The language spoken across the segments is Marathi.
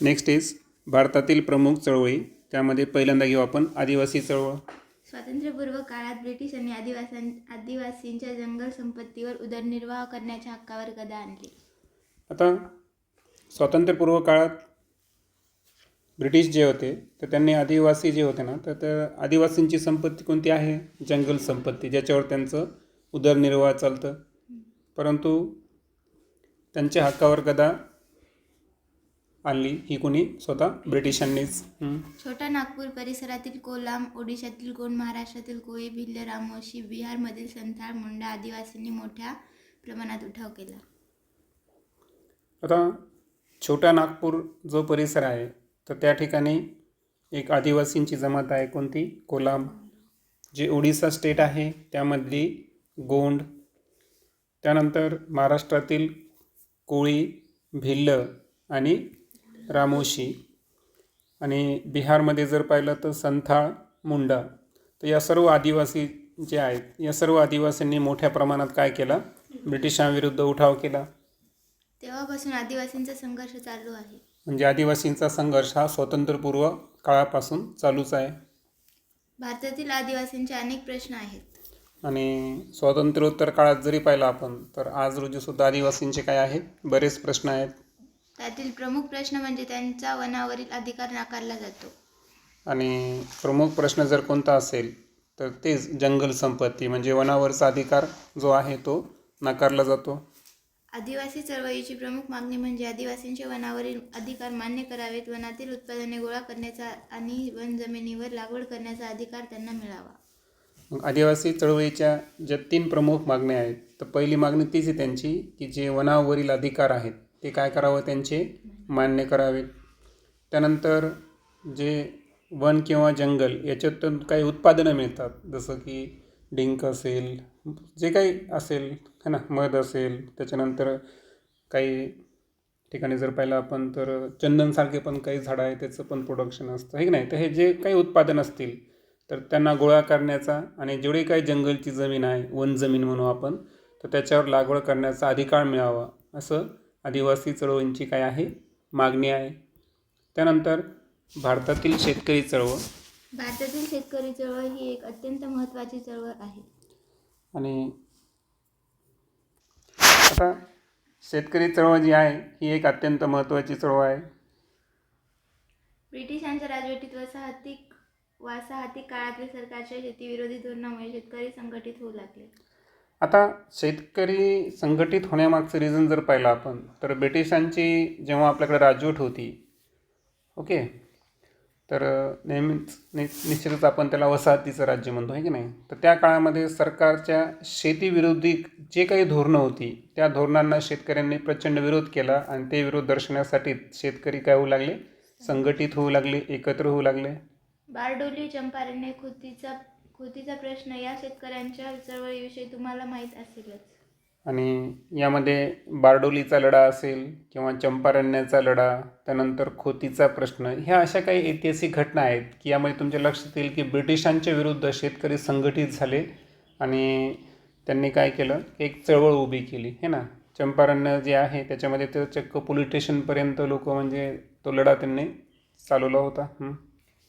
नेक्स्ट इज भारतातील प्रमुख चळवळी. त्यामध्ये पहिल्यांदा घेऊ आपण आदिवासी चळवळ. स्वातंत्र्यपूर्व काळात ब्रिटिशांनी आदिवासां आदिवासींच्या जंगल संपत्तीवर उदरनिर्वाह करण्याच्या हक्कावर गदा आणली. आता स्वातंत्र्यपूर्व काळात ब्रिटिश जे होते तर त्यांनी आदिवासी जे होते ना तर त्या आदिवासींची संपत्ती कोणती आहे? जंगल संपत्ती ज्याच्यावर त्यांचं उदरनिर्वाह चालतं. परंतु त्यांच्या हक्कावर गदा आणली ही कोणी स्वतः ब्रिटिशांनीच. हं. छोटा नागपूर परिसरातील कोलाम ओडिशातील गोंड महाराष्ट्रातील कोळी भिल्ल रामोशी बिहारमधील संथाळ मुंडा आदिवासींनी मोठ्या प्रमाणात उठाव केला. आता छोटा नागपूर जो परिसर आहे तर त्या ठिकाणी एक आदिवासींची जमात आहे कोणती? कोलाम. जे ओडिसा स्टेट आहे त्यामधली गोंड. त्यानंतर महाराष्ट्रातील कोळी भिल्ल आणि रामोशी. आणि बिहारमध्ये जर पाहिलं तर संथाळ मुंडा. तर या सर्व आदिवासी जे आहेत या सर्व आदिवासींनी मोठ्या प्रमाणात काय केलं? ब्रिटिशांविरुद्ध उठाव केला. तेव्हापासून आदिवासींचा संघर्ष चालू आहे. म्हणजे आदिवासींचा संघर्ष हा स्वातंत्र्यपूर्व काळापासून चालूच आहे. भारतातील आदिवासींचे अनेक प्रश्न आहेत. आणि स्वातंत्र्योत्तर काळात जरी पाहिलं आपण तर आज रोजीसुद्धा आदिवासींचे काय आहेत? बरेच प्रश्न आहेत. त्यातील प्रमुख प्रश्न म्हणजे त्यांचा वनावरील अधिकार नाकारला जातो. आणि प्रमुख प्रश्न जर कोणता असेल तर तेच जंगल संपत्ती म्हणजे वनावरचा अधिकार जो आहे तो नाकारला जातो. आदिवासी चळवळीची प्रमुख मागणी म्हणजे आदिवासींचे वनावरील अधिकार मान्य करावेत वनातील उत्पादने गोळा करण्याचा आणि वन जमिनीवर लागवड करण्याचा अधिकार त्यांना मिळावा. मग आदिवासी चळवळीच्या ज्या तीन प्रमुख मागण्या आहेत तर पहिली मागणी तीच आहे त्यांची की जे वनावरील अधिकार आहेत ते काय करावं त्यांचे मान्य करावेत. त्यानंतर जे वन किंवा जंगल याच्यातून काही उत्पादनं मिळतात. जसं की डिंक असेल जे काही असेल है ना मध असेल त्याच्यानंतर काही ठिकाणी जर पाहिलं आपण तर चंदनसारखे पण काही झाडं आहे त्याचं पण प्रोडक्शन असतं हे की नाही? तर हे जे काही उत्पादन असतील तर त्यांना गोळा करण्याचा आणि जेवढी काही जंगलची जमीन आहे वन जमीन म्हणू आपण तर त्याच्यावर लागवड करण्याचा अधिकार मिळावा असं आदिवासी चळवळींची काय आहे? मागणी आहे. त्यानंतर भारतातील शेतकरी चळवळ. भारतातील शेतकरी चळवळ ही एक अत्यंत महत्त्वाची चळवळ आहे. आणि आता शेतकरी चळवळ जी आहे ही एक अत्यंत महत्त्वाची चळवळ आहे. ब्रिटिशांच्या राजवटीत वसाहतिक वसाहतिक काळातील सरकारच्या शेतीविरोधी धोरणामुळे शेतकरी संघटित होऊ लागले. आता शेतकरी संघटित होण्यामागचं रिझन जर पाहिलं आपण तर ब्रिटिशांची जेव्हा आपल्याकडे राजवट होती ओके तर नेहमीच नि निश्चितच आपण त्याला वसाहतीचं राज्य म्हणतो आहे की नाही? तर त्या काळामध्ये सरकारच्या शेतीविरोधी जे काही धोरणं होती त्या धोरणांना शेतकऱ्यांनी प्रचंड विरोध केला आणि ते विरोध दर्शवण्यासाठी शेतकरी काय होऊ लागले? संघटित होऊ लागले एकत्र होऊ लागले. बारडोली चंपारण्य खोतीचा खोतीचा प्रश्न या शेतकऱ्यांच्या चळवळीविषयी तुम्हाला माहीत असेलच. आणि यामध्ये बारडोलीचा लढा असेल किंवा चंपारण्याचा लढा त्यानंतर खोतीचा प्रश्न ह्या अशा काही ऐतिहासिक घटना आहेत की यामध्ये तुमच्या लक्षात येईल की ब्रिटिशांच्या विरुद्ध शेतकरी संघटित झाले आणि त्यांनी काय केलं? एक चळवळ उभी केली हे ना? चंपारण्य जे आहे त्याच्यामध्ये ते चक्क पोलीस स्टेशनपर्यंत लोक म्हणजे तो लढा त्यांनी चालवला होता. हं.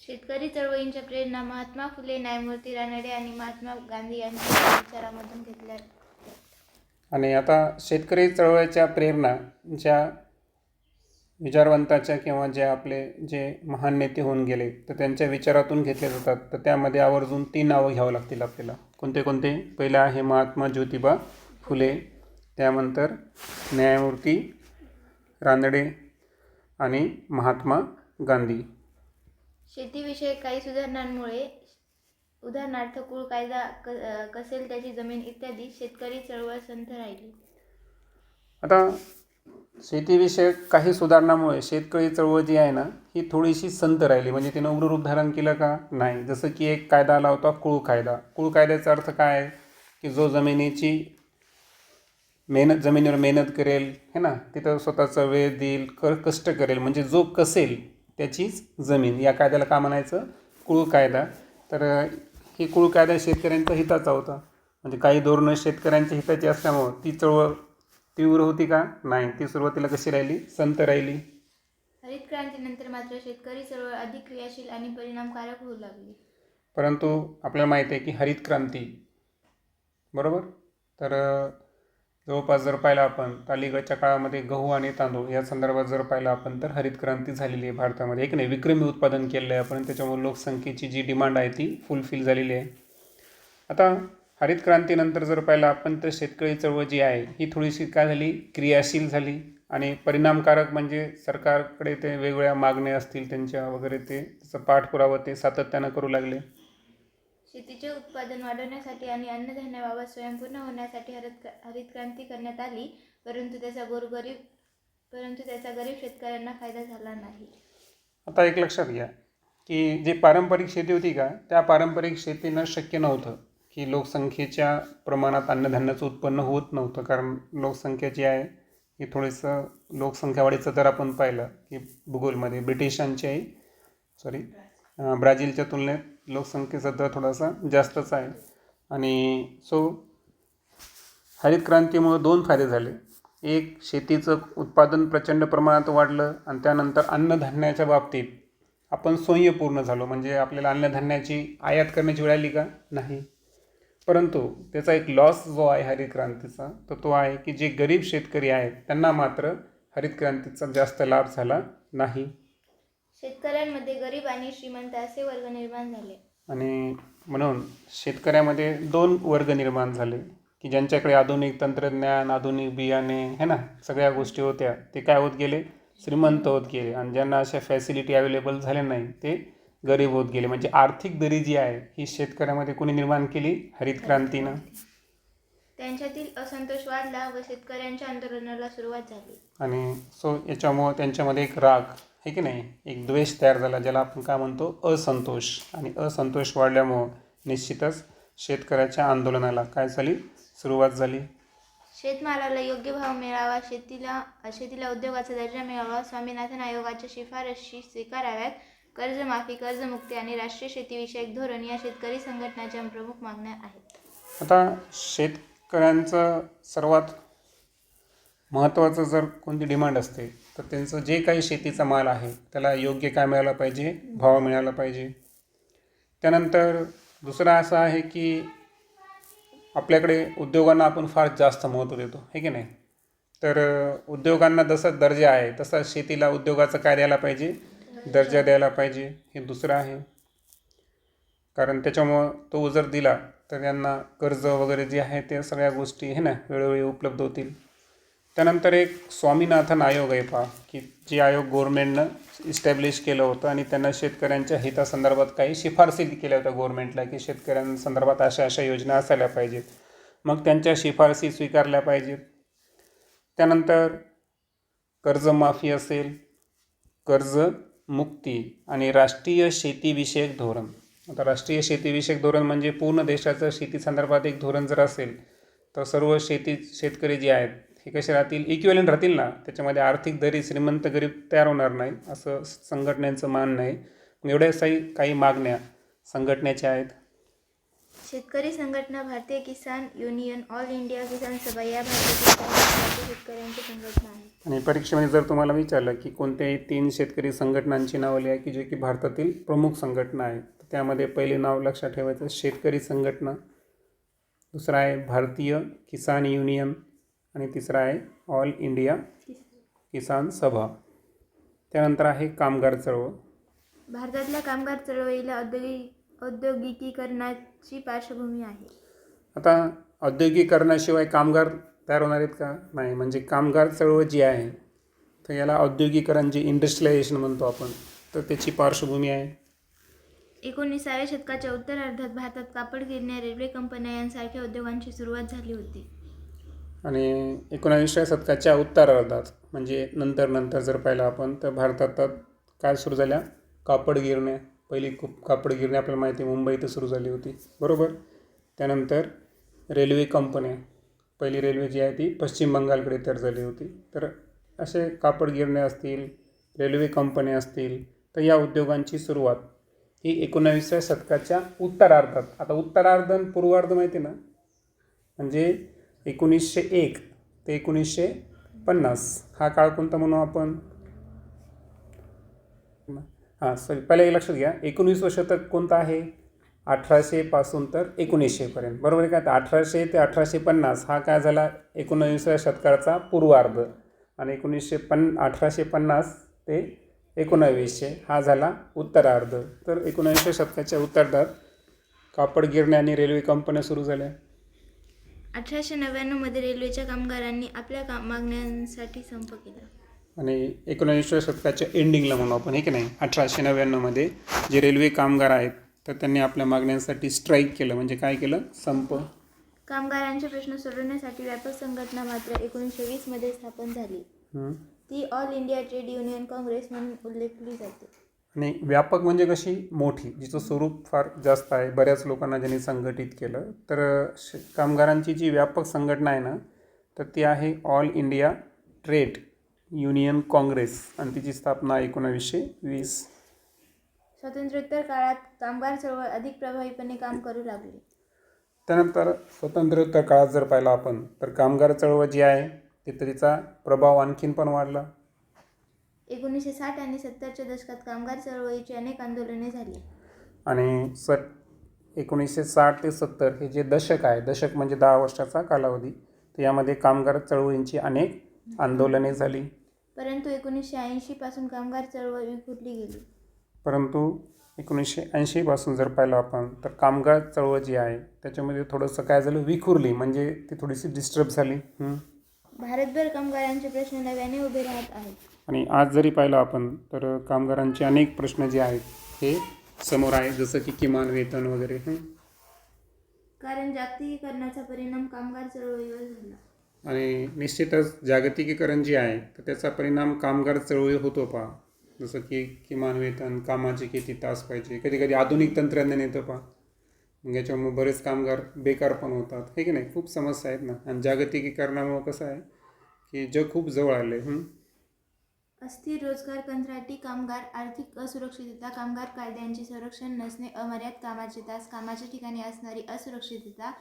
शेतकरी चळवळींच्या प्रेरणा महात्मा फुले न्यायमूर्ती रानडे आणि महात्मा गांधी यांच्या विचारामधून घेतल्या. आणि आता शेतकरी चळवळीच्या प्रेरणा ज्या विचारवंताच्या किंवा जे आपले जे महान नेते होऊन गेले तर त्यांच्या विचारातून घेतले जातात. तर त्यामध्ये आवर्जून तीन नावं घ्यावं लागतील आपल्याला. कोणते कोणते? पहिलं आहे महात्मा ज्योतिबा फुले त्यानंतर न्यायमूर्ती रानडे आणि महात्मा गांधी. शेतीविषयक काही सुधारणांमुळे उदाहरणार्थ कुळ कायदा क कसेल त्याची जमीन इत्यादी शेतकरी चळवळ संथ राहिली. आता शेतीविषयक काही सुधारणामुळे शेतकरी चळवळ जी आहे ना ही थोडीशी संत राहिली. म्हणजे तिनं उग्र रूप धारण केलं का? नाही. जसं की एक कायदा आला होता कुळ कायदा. कुळ कायद्याचा अर्थ काय आहे? की जो जमिनीची मेहनत जमिनीवर मेहनत करेल है ना? तिथं स्वतःचा वेळ देईल कर कष्ट करेल. म्हणजे जो कसेल त्याचीच जमीन या कायद्याला का म्हणायचं? कुळ कायदा. तर ही कुळ कायदा शेतकऱ्यांच्या हिताचा होता. म्हणजे काही धोरणं शेतकऱ्यांच्या हिताची असल्यामुळं ती चळवळ तीव्र होती का? नाही. ती सुरुवातीला कशी राहिली? संत राहिली. हरित क्रांती क्रांतीनंतर मात्र शेतकरी चळवळ अधिक क्रियाशील आणि परिणामकारक होऊ लागली. परंतु आपल्याला माहीत आहे की हरित क्रांती. बरोबर? तर जवळपास जर पाहिलं आपण तर अलीकडच्या काळामध्ये गहू आणि तांदूळ या संदर्भात जर पाहिलं आपण तर हरित क्रांती झालेली आहे भारतामध्ये. एक नाही विक्रमी उत्पादन केलेलं आहे आपण त्याच्यामुळे लोकसंख्येची जी डिमांड आहे ती फुलफिल झालेली आहे. आता हरित क्रांतीनंतर जर पाहिलं आपण तर शेतकरी चळवळ जी आहे ही थोडीशी काय झाली? क्रियाशील झाली आणि परिणामकारक म्हणजे सरकारकडे ते वेगवेगळ्या मागण्या असतील त्यांच्या वगैरे ते त्याचा पाठपुरावा ते सातत्यानं करू लागले. शेतीचे उत्पादन वाढवण्यासाठी आणि अन्नधान्याबाबत स्वयंपूर्ण होण्यासाठी हरित हरित क्रांती करण्यात आली परंतु त्याचा गोरगरीब परंतु त्याचा गरीब शेतकऱ्यांना फायदा झाला नाही. आता एक लक्षात घ्या की जी पारंपरिक शेती होती का त्या पारंपरिक शेतीनं शक्य नव्हतं की लोकसंख्येच्या प्रमाणात अन्नधान्याचं उत्पन्न होत नव्हतं. कारण लोकसंख्या जी आहे ही थोडंसं लोकसंख्या वाढीचं जर आपण पाहिलं की भूगोलमध्ये ब्रिटिशांच्याही सॉरी ब्राझीलच्या तुलनेत लोकसंख्येचा दर थोडासा जास्तच आहे. आणि सो हरित क्रांतीमुळं दोन फायदे झाले. एक शेतीचं उत्पादन प्रचंड प्रमाणात वाढलं आणि त्यानंतर अन्नधान्याच्या बाबतीत आपण स्वयंपूर्ण झालो. म्हणजे आपल्याला अन्नधान्याची आयात करण्याची वेळ आली का? नाही. परंतु त्याचा एक लॉस जो आहे हरित क्रांतीचा तर तो आहे की जे गरीब शेतकरी आहेत त्यांना मात्र हरित क्रांतीचा जास्त लाभ झाला नाही. शेतकऱ्यांमध्ये गरीब आणि श्रीमंत असे वर्ग निर्माण झाले. आणि म्हणून शेतकऱ्यामध्ये दोन वर्ग निर्माण झाले की ज्यांच्याकडे आधुनिक तंत्रज्ञान आधुनिक बियाणे है ना सगळ्या गोष्टी होत्या ते काय होत गेले? श्रीमंत होत गेले. आणि ज्यांना अशा फॅसिलिटी अवेलेबल झाल्या नाही ते गरीब होत गेले. म्हणजे आर्थिक दरी जी आहे ही शेतकऱ्यामध्ये कोणी निर्माण केली? हरित क्रांतीनं. त्यांच्यातील असंतोष वाढला व शेतकऱ्यांच्या आंदोलनाला सुरुवात झाली. आणि सो याच्यामुळं त्यांच्यामध्ये एक राग आहे की नाही? एक द्वेष तयार झाला ज्याला आपण काय म्हणतो? असंतोष. आणि असंतोष वाढल्यामुळं निश्चितच शेतकऱ्याच्या आंदोलनाला काय झाली? सुरुवात झाली. शेतमालाला योग्य भाव मिळावा शेतीला शेतीला उद्योगाचा दर्जा मिळावा स्वामीनाथन आयोगाच्या शिफारशी स्वीकाराव्यात. कर्जमाफी कर्जमुक्ती आणि राष्ट्रीय शेतीविषयक धोरण या शेतकरी संघटनाच्या प्रमुख मागण्या आहेत. आता शेतकऱ्यांचं सर्वात महत्त्वाचं जर कोणती डिमांड असते तर त्यांचं जे काही शेतीचा माल आहे त्याला योग्य काय मिळाला पाहिजे भाव मिळाला पाहिजे. त्यानंतर दुसरं असं आहे की आपल्याकडे उद्योगांना आपण फार जास्त महत्त्व देतो हे की नाही? तर उद्योगांना जसा दर्जा आहे तसा शेतीला उद्योगाचं काय द्यायला पाहिजे? दर्जा द्यायला पाहिजे हे दुसरं आहे. कारण त्याच्यामुळं तो जर दिला तर त्यांना कर्ज वगैरे जे आहे ते सगळ्या गोष्टी हे ना वेळोवेळी उपलब्ध होतील. त्यानंतर एक स्वामीनाथन आयोग आहे पहा की जे आयोग गव्हर्मेंटनं इस्टॅब्लिश केलं होतं आणि त्यांना शेतकऱ्यांच्या हितासंदर्भात काही शिफारसी केल्या होत्या गव्हर्मेंटला की शेतकऱ्यांसंदर्भात अशा अशा योजना असायला पाहिजेत. मग त्यांच्या शिफारसी स्वीकारल्या पाहिजेत. त्यानंतर कर्जमाफी असेल कर्ज मुक्ती आणि राष्ट्रीय शेतीविषयक धोरण. आता राष्ट्रीय शेतीविषयक धोरण म्हणजे पूर्ण देशाचं शेतीसंदर्भात एक धोरण जर असेल तर सर्व शेती शेतकरी जे आहेत हे कसे राहतील? इक्वेलंट राहतील ना. त्याच्यामध्ये आर्थिक दरी श्रीमंत गरीब तयार होणार नाही असं संघटनेचं मानणं आहे. एवढ्या काही काही मागण्या संघटनेच्या आहेत? शेतकरी संघटना Bharatiya Kisan union all India Kisan Sabha या राज्य शेतकऱ्यांची संघटना आहे आणि परीक्षेमध्ये जर तुम्हाला विचारलं की कोणत्याही तीन शेतकरी संघटनांची नावं लिहा की जे की भारतातील प्रमुख संघटना आहेत त्यामध्ये पहिले नाव लक्षात ठेवायचं शेतकरी संघटना. दुसरा आहे भारतीय किसान युनियन. आणि तिसरा आहे ऑल इंडिया किसान सभा. त्यानंतर आहे कामगार चळवळ. भारतातल्या कामगार चळवळीला औद्योगिक औद्योगिकीकरणाची पार्श्वभूमी आहे. आता औद्योगिकरणाशिवाय कामगार तयार होणार आहेत का? नाही म्हणजे कामगार चळवळ जी आहे तर याला औद्योगिकरण जे इंडस्ट्रियलायझेशन म्हणतो आपण तर त्याची पार्श्वभूमी आहे. एकोणीसाव्या शतकाच्या उत्तरार्धात भारतात कापड गिरण्या रेल्वे कंपन्या यांसारख्या उद्योगांची सुरुवात झाली होती. आणि एकोणावीसव्या शतकाच्या उत्तरार्धात म्हणजे नंतर नंतर जर पाहिलं आपण तर भारतात काय सुरू झाल्या? कापड गिरण्या. पहिली खूप कापड गिरण्या आपल्याला माहिती आहे मुंबईत सुरू झाली होती. बरोबर? त्यानंतर रेल्वे कंपन्या. पहिली रेल्वे जी आहे ती पश्चिम बंगालकडे तयार झाली होती. तर असे कापड गिरण्या असतील रेल्वे कंपन्या असतील तर या उद्योगांची सुरुवात ही एकोणावीसव्या शतकाच्या उत्तरार्धात. आता उत्तरार्ध आणि पूर्वार्ध माहिती आहे ना? म्हणजे एकोणीसशे एक ते एकोणीसशे पन्नास. हा काळ कोणता म्हणू आपण? हां सॉरी पहिला एक लक्षात घ्या. एकोणीसवं शतक कोणतं आहे? अठराशेपासून तर एकोणीसशेपर्यंत बरोबर आहे का? तर अठराशे ते अठराशे पन्नास हा काय झाला? एकोणीसव्या शतकाचा पूर्वार्ध. आणि एकोणीसशे पन् अठराशे पन्नास ते एकोणावीसशे हा झाला उत्तरार्ध. तर एकोणावीसव्या शतकाच्या उत्तरार्धात कापड गिरण्या आणि रेल्वे कंपन्या सुरू झाल्या. अठराशे नव्याण्णवमध्ये रेल्वेच्या कामगारांनी आपल्या काम मागण्यांसाठी संप केला. आणि एकोणवीसव्या शतकाच्या एंडिंगला म्हणू आपण हे की नाही? अठराशे नव्याण्णवमध्ये जे रेल्वे कामगार आहेत तर त्यांनी आपल्या मागण्यांसाठी स्ट्राईक केलं. म्हणजे काय केलं? संप. कामगारांचे प्रश्न सोडवण्यासाठी व्यापक संघटना मात्र एकोणीसशे वीसमध्ये स्थापन झाली. ती all India trade union congress म्हणून उल्लेखली जाते. आणि व्यापक म्हणजे कशी? मोठी जिचं स्वरूप फार जास्त आहे. बऱ्याच लोकांना ज्यांनी संघटित केलं. तर श कामगारांची जी व्यापक संघटना आहे ना तर ती आहे all India trade union congress. आणि तिची स्थापना एकोणावीसशे वीस. स्वातंत्र्योत्तर काळात कामगार चळवळ अधिक प्रभावीपणे काम करू लागली. त्यानंतर स्वातंत्र्योत्तर काळात जर पाहिलं आपण तर कामगार चळवळ जी आहे तिथं तिचा प्रभाव आणखीन पण वाढला. एकोणीसशे साठ आणि सत्तरच्या दशकात कामगार चळवळीची अनेक आंदोलने झाली. आणि स एकोणीसशे साठ ते सत्तर हे जे दशक आहे दशक म्हणजे दहा वर्षाचा कालावधी तर यामध्ये कामगार चळवळींची अनेक आंदोलने झाली. परंतु एकोणीसशे ऐंशीपासून कामगार चळवळ विखुरली गेली. परंतु एकोणीसशे ऐंशीपासून जर पाहिलं आपण तर कामगार चळवळ जी आहे त्याच्यामध्ये थोडंसं काय झालं? विखुरली म्हणजे ती थोडीशी डिस्टर्ब झाली. भारतभर कामगारांचे प्रश्न नव्याने उभे राहत आहेत. आणि आज जरी पाहिलं आपण तर कामगारांचे अनेक प्रश्न जे आहेत हे समोर आहे. जसं की किमान वेतन वगैरे हं. कारण जागतिकीकरणाचा परिणाम कामगार चळवळीवर झाला. आणि निश्चितच जागतिकीकरण जे आहे तर त्याचा परिणाम कामगार चळवळी होतो पहा. जसं की किमान वेतन कामाचे किती तास पाहिजे कधी कधी आधुनिक तंत्रज्ञान येतं पहा. मग याच्यामुळे बरेच कामगार बेकार पण होतात. हे की नाही? खूप समस्या आहेत ना. आणि जागतिकीकरणामुळं कसं आहे की जग खूप जवळ आलं आहे अस्थिर रोजगार कंत्राटी कामगार आर्थिक असुरक्षितता कामगार कायद्यांचे संरक्षण नसणे अमर्याद कामाचे तास कामाच्या ठिकाणी असणारी असुरक्षितता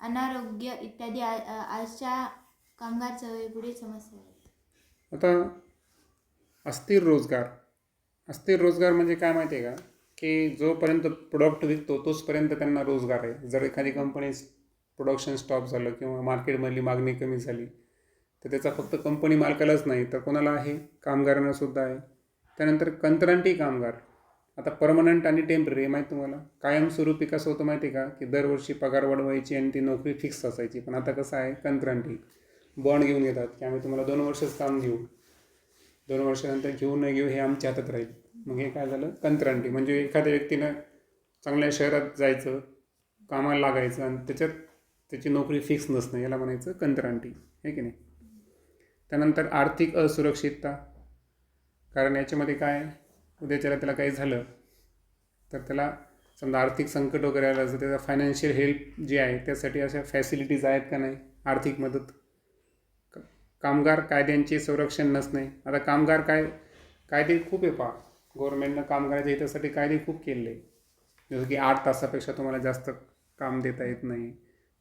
अनारोग्य इत्यादी आ- आजच्या कामगार चळवळीपुढे समस्या आहेत. आता अस्थिर रोजगार अस्थिर रोजगार म्हणजे काय माहिती आहे का? की जोपर्यंत प्रोडक्ट विकतो तोचपर्यंत त्यांना रोजगार आहे. जर एखादी कंपनी प्रोडक्शन स्टॉप झालं किंवा मार्केटमधली मागणी कमी झाली तर त्याचा फक्त कंपनी मालकालाच नाही तर कोणाला आहे? कामगारांना सुद्धा आहे. त्यानंतर कंत्राटी कामगार. आता परमनंट आणि टेंपररी माहीत तुम्हाला? कायमस्वरूपी कसं होतं माहिती आहे का? की दरवर्षी पगार वाढवायची आणि ती नोकरी फिक्स असायची. पण आता कसं आहे? कंत्राटी. बॉन्ड घेऊन येतात की आम्ही तुम्हाला दोन वर्षच काम घेऊ दोन वर्षानंतर घेऊ न घेऊ हे आमच्या हातात राहील. मग हे काय झालं? कंत्रांटी. म्हणजे एखाद्या व्यक्तीनं चांगल्या शहरात जायचं कामाला लागायचं आणि त्याच्यात त्याची नोकरी फिक्स नसणं याला म्हणायचं कंत्रांटी. हे की नाही? त्यानंतर आर्थिक असुरक्षितता. कारण याच्यामध्ये काय? उद्याच्याला त्याला काही झालं तर त्याला समजा आर्थिक संकट वगैरे आलं तर त्याचा फायनान्शियल हेल्प जी आहे त्यासाठी अशा फॅसिलिटीज आहेत का नाही? आर्थिक मदत. कामगार कायद्यांचे संरक्षण नसणे. आता कामगार काय कायदे खूप आहे पहा. गव्हर्मेंटनं कामगाराच्या हितासाठी कायदे खूप केले जसं की आठ तासापेक्षा तुम्हाला जास्त काम देता येत नाही.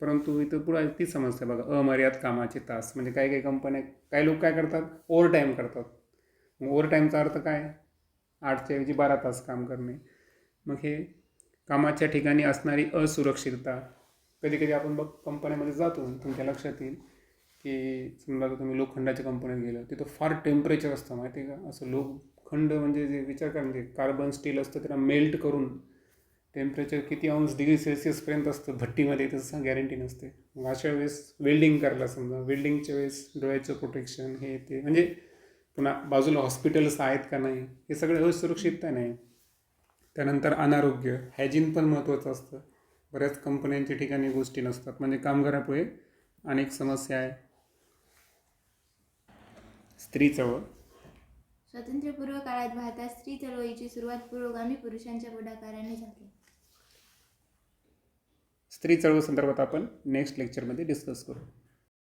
परंतु इथं पुढं ती समस्या बघा अमर्याद कामाचे तास. म्हणजे काही काही कंपन्या काही लोक काय करतात? ओव्हर टाईम करतात. मग ओव्हर टाईमचा अर्थ काय? आठच्या ऐवजी बारा तास काम करणे. मग हे कामाच्या ठिकाणी असणारी असुरक्षितता. कधी कधी आपण बघ कंपन्यामध्ये जातो तुमच्या लक्षात येईल की समजा तुम्ही लोखंडाच्या कंपनीत गेलं तिथं फार टेम्परेचर असतं माहिती आहे का? असं लोखंड म्हणजे जे विचार करा म्हणजे कार्बन स्टील असतं त्याला मेल्ट करून टेम्परेचर किती अंश डिग्री सेल्सिअसपर्यंत असतं? भट्टीमध्ये तसं गॅरंटी नसते. मग अशा वेळेस वेल्डिंग करायला समजा वेल्डिंगच्या वेळेस डोळ्याचं प्रोटेक्शन हे ते. म्हणजे पुन्हा बाजूला हॉस्पिटल्स आहेत का नाही हे सगळं असुरक्षितता नाही. त्यानंतर अनारोग्य हायजीन पण महत्त्वाचं असतं. बऱ्याच कंपन्यांच्या ठिकाणी गोष्टी नसतात. म्हणजे कामगारापुढे अनेक समस्या आहे. स्त्री चळवळ. स्वातंत्र्यपूर्व काळात भारतात स्त्री चळवळीची सुरुवात पुरोगामी पुरुषांच्या पुढाकाराने झाली. स्त्री चळवळ संदर्भात आपण नेक्स्ट लेक्चरमध्ये डिस्कस करू.